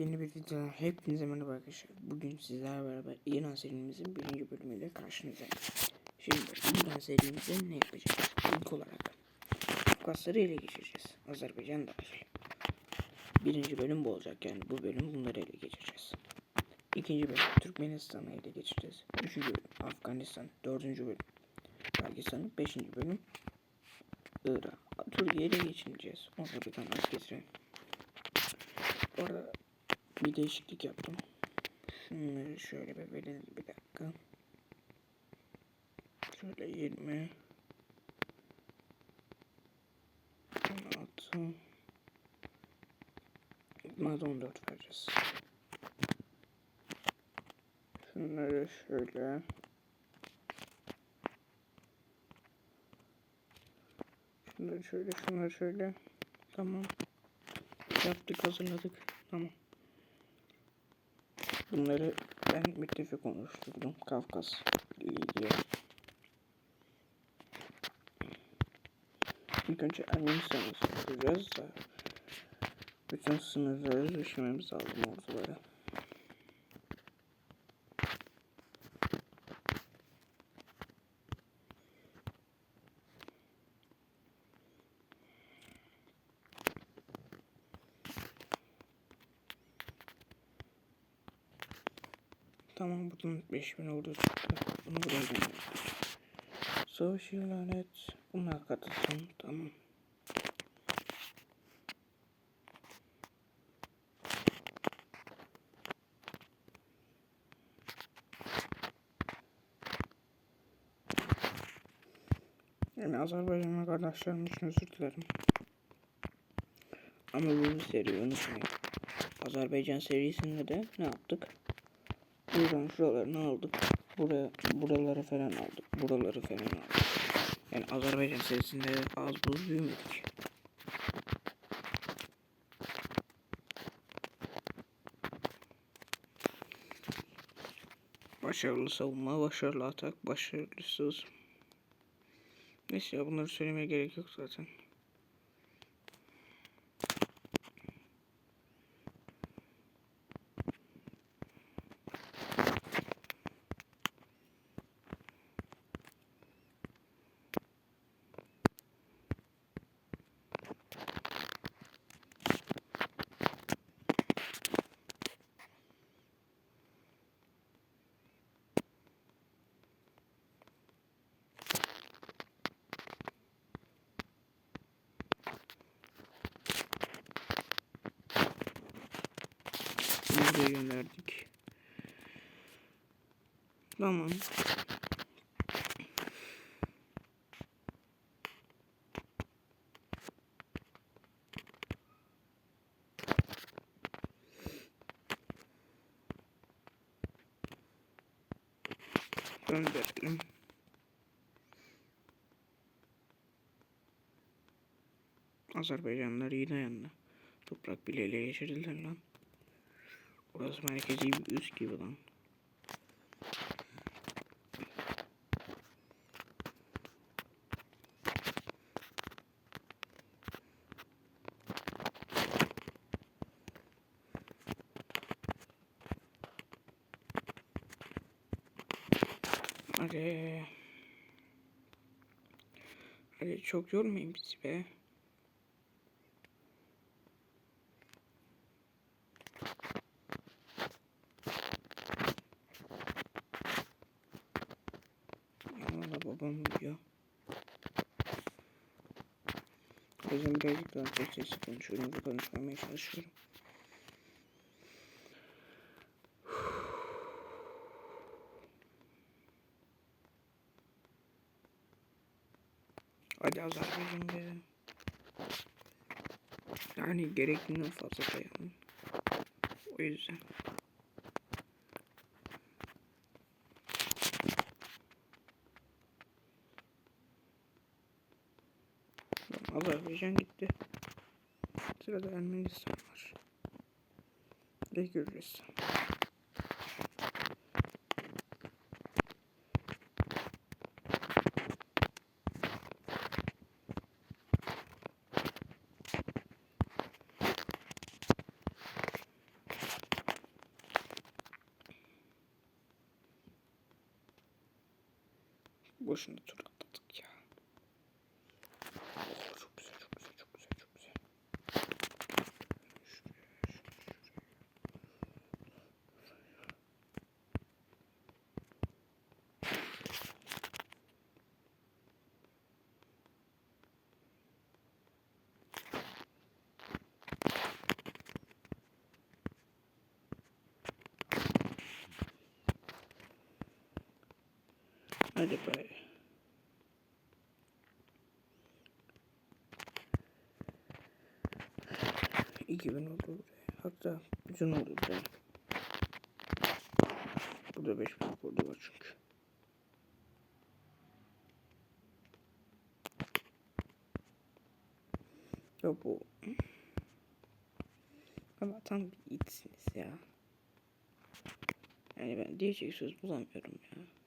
Yeni bir videodan hepinize merhaba arkadaşlar. Bugün sizlerle beraber İran serimizin birinci bölümüyle karşınızdayım. Şimdi İran serimizde ne yapacağız? İlk olarak Kafkasları ele geçireceğiz. Azerbaycan dahil. Birinci bölüm bu olacak yani bu bölüm bunları ele geçireceğiz. İkinci bölüm Türkmenistan'ı ele geçireceğiz. Üçüncü bölüm Afganistan. Dördüncü bölüm Pakistan'ı. Beşinci bölüm Irak. Türkiye'yi ele geçireceğiz. Onu bir tane bir değişiklik yaptım. Şunları şöyle bir verelim bir dakika. Şöyle 20 16 Bunlar da 14 vereceğiz. Şunları şöyle. Şunları şöyle şunları şöyle. Tamam. Yaptık hazırladık. Tamam Bunları ben müttefik oluşturdum. Kafkas ilgili. İlk önce Ermenistan'ı saldıracağız da bütün sınırları düşürmemiz lazım ordulara. Tamam buradan 5000 ordu çıktı. Bunu buraya gönderdik. Savaşı lanet. Bunlar katılsın. Tamam. Yani Azerbaycan'a kardeşlerim için özür dilerim. Ama bu bir seri unutmayın. Azerbaycan serisinde de ne yaptık? Buradan şuralarını aldık. Buraya, buraları falan aldık. Buraları falan aldık. Yani Azerbaycan serisinde az buz büyümedik. Başarılı savunma, başarılı atak, başarısız. Neyse ya bunları söylemeye gerek yok zaten. Buraya gönderdik. Tamam. Gönderelim. Azerbaycanlılar yine yanına. Toprak bile ele geçirdiler lan. Burası merkezi bir üst gibi lan. Hadi. Çok yormayın bizi be. Babam uyuyor. O yüzden birazcık daha çok sesli konuşuyorum ve konuşmamaya çalışıyorum. Hadi Azerbaycan be. Yani gerektiğinden fazla dayanın. O yüzden. Azerbaycan gitti. Sırada Ermenistan var. Ve Gürcistan. Boşuna dur. Hadi be. İki bin oldu buraya. Hatta bütün oldu buraya. Burada beş bin oldu var çünkü. Yok bu. Ama tam bir itsiniz ya. Yani ben diyecek söz bulamıyorum ya.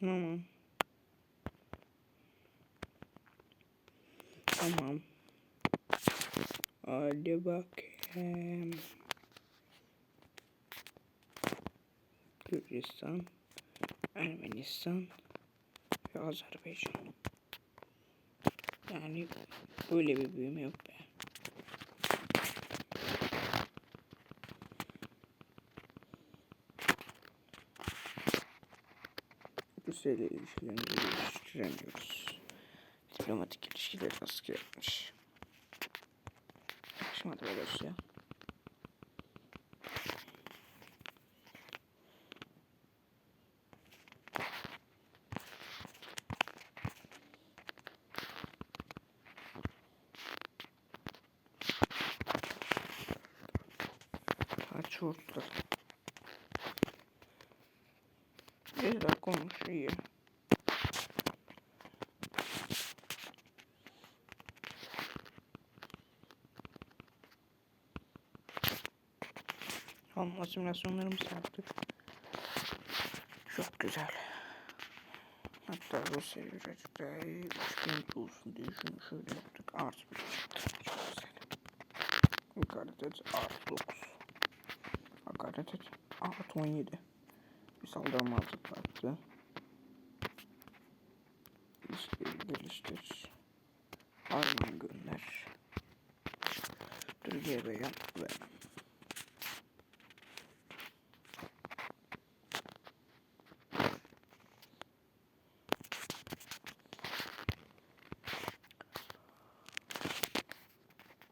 Tamam. Tamam. Hadi bakayım. Gürcistan, Ermenistan ve Azerbaycan. Yani böyle bir büyüme yok be. Rusya ile geliştiremiyoruz. Diplomatik ilişkiler askı yapmış. Yakışmadı be Rusya. Kaç orta? Bir dakika olmuş iyi. Tamam simülasyonlarımızı yaptık. Çok güzel. Hatta Rusya'yı birazcık daha iyi 3000 olsun diye şunu şöyle yaptık. Artı bir. Çok güzel. Hakaret et artı 9. Hakaret et artı 17. Bir saldırmazlık yaptı. İlişkileri geliştir. Arman gönder. Türkiye beyan ve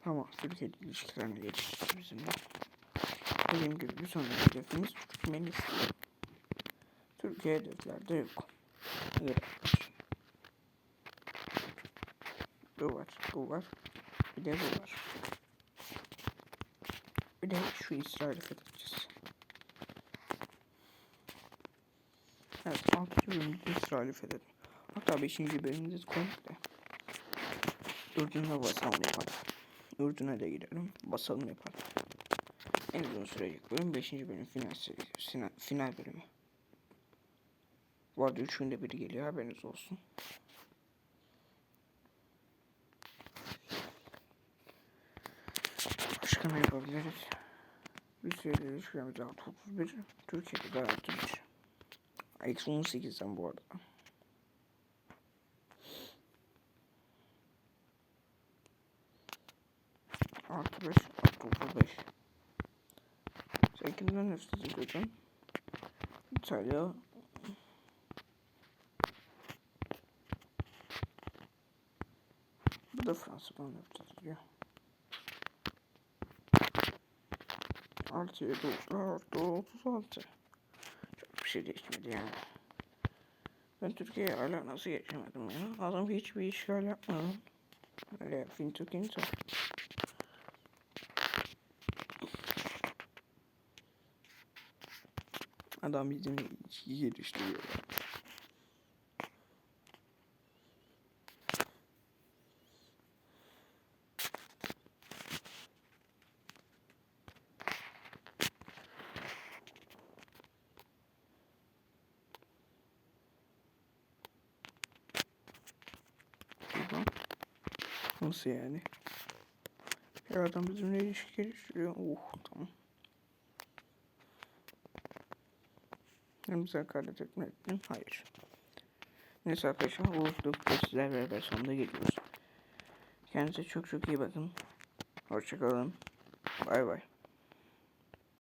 Tamam, Türkiye ilişkilerini geliştirdi bizimle. Dediğim gibi bir sonraki hedefimiz Türkmenistan. Türkiye hedeflerde yok. Irak var. Bu var, bu var. Bir de bu var. Bir de şu İsrail'i fethedeceğiz. Evet, 6. bölümde İsrail'i fethettim. Hatta 5. bölümde komple. Ürdün'e basalım yapalım. Ürdün'e de gidelim. Basalım yapalım. En uzun sürecek bölüm 5. bölüm final, final, final bölümü. Bu arada 3 günde biri geliyor haberiniz olsun. Ne yapabiliriz? Rusya'da ilişkilerimiz artı 31. Türkiye'de de artı 1. Eksi 18'den bu arada. Artı 5, artı 35. Sen kimden nefret ediyordun? İtalya. Bu da nefret ediyor. Artı 7 oldu, artı 36. Çok bir şey değişmedi yani. Ben Türkiye'ye hala nasıl geçemedim ya? Adam hiçbir işgal yapmadım. Öyle fintukinto. Adam bizim geliştiriyor. ya. lan. Nasıl yani? Her adam bizimle ilişki geliştiriyor. Oh tamam. Bize hakaret etme ettin. Hayır. Neyse arkadaşlar bu videoda sizlerle beraber sonunda geliyoruz. Kendinize çok çok iyi bakın. Hoşçakalın. Bay bay.